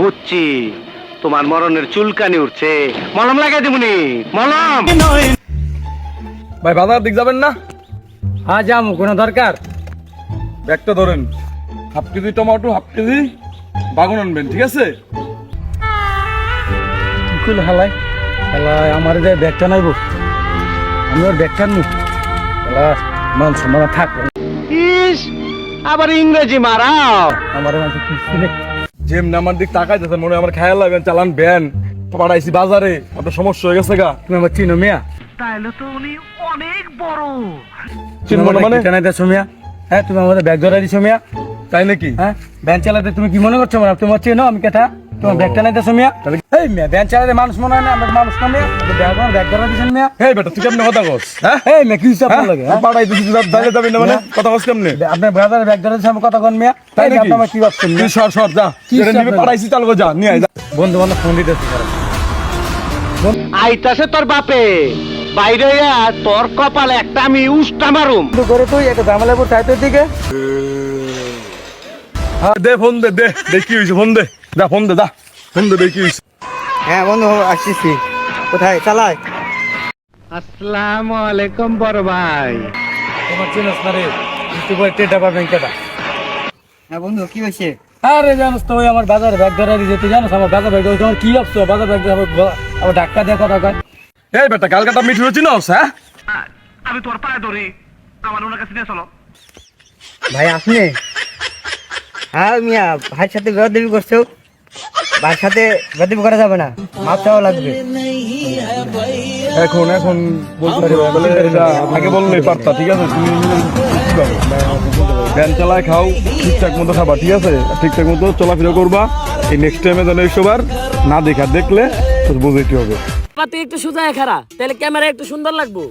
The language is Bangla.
বুঝছি। তোমার মরণের চুলকানি উঠছে। মলম লাগাই দিবনি মলম। ভাই বাজার দিক যাবেন না? হ্যাঁ যাব কোনো দরকার? ব্যাগটা ধরেন। Half KG tomato half KG বাগুন আনবেন ঠিক আছে? কি করল হালাই? হালাই আমার যে ব্যাগটা নাইব। আমি ওর ব্যাগটা নি হালা মান সম্মান থাক। ইস আবার ইংরেজি মারাও। আমার মানুষ যেমনি আমার দিক তাকাই যাচ্ছেন মনে আমার খেয়াল লাগবেন চালান ভ্যান পাঠাইছি বাজারে আপনার সমস্যা হয়ে গেছে গা। তুমি আমার চিনো মিয়া? চিনব না মানে? কেন দিছো মিয়া? হ্যাঁ তুমি আমাদের ব্যাগ ধরে দিছো মিয়া? তাই নাকি? হ্যাঁ ভ্যান চালাতে তুমি কি মনে করছ? মানে তোমার চেনো আমি কেটা তোমার ব্যাগটা নাই দিছো মিয়া? এই মিয়া ভ্যান চালাতে মানুষ মনে হয় না আমরা মানুষ না মিয়া। ব্যাগ আমার ব্যাগ ধরে দিছেন মিয়া। এই বেটা তুই কেমনে কথা কস? হ্যাঁ? এই মিয়া কি হিসাব লাগে? পাঠাই দিছি তুই দাঁড়িয়ে যাবি না মানে? কথা কস কেমনে? আপনার ব্রাদার ব্যাগ ধরে দিছে আমি কথা কোন মিয়া। তাই নাকি? আপনি কি ভাবছেন তুই সর সর যা। কি নিবি লাগে? পাঠাইছি চালগো যা নিয়ে আয় যা। বন্ধু বান্ধব ফোন দিতেছে আইতাছে তোর বাপে। বাইরে তোর কপালে একটা আমি উষ্টা মারুম। করে তুই একটা ঝামেলা পড়ছে তোর দিকে। দে ফোন দে দে দে কি হইছে ফোন দে। যা ফোন দে যা। ফোন দে দে কি হইছে। হ্যাঁ বন্ধু আসছি কোথায়? চালায়। আসসালামু আলাইকুম বড় ভাই। তোমার চিনস না রে পরে টেটা পাবেন কেটা হ্যাঁ বন্ধু কি হয়েছে আরে জানোস তো ওই আমার বাজার ব্যাগ ধরে দিয়েছে তুই জানোস? আমার বাজার ব্যাগ তোমার কি ভাবছ? বাজার ব্যাগ ধরে আবার- ডাক্তার দিয়ে কথা কয়। এই বেটা কালকাটা মিঠু চিনস হ্যাঁ? ভাই আপনি? হ্যাঁ মিয়া ভাইয়ের সাথে বেদবি করছ? ভাইয়ের সাথে বেদবি করা যাবে না। মাপ চাওয়া লাগবে। এখন আগে পারতা ঠিক আছে? তুমি চালায় খাও ঠিকঠাক মতো খাবা ঠিক আছে? ঠিকঠাক মতো চলাফেরা করবা। এই নেক্সট টাইমে যেন এইসব আর না দেখা দেখলে তো বুঝাইতে হবে। পাতে একটু সোজা খারা তাহলে ক্যামেরা একটু সুন্দর লাগবো।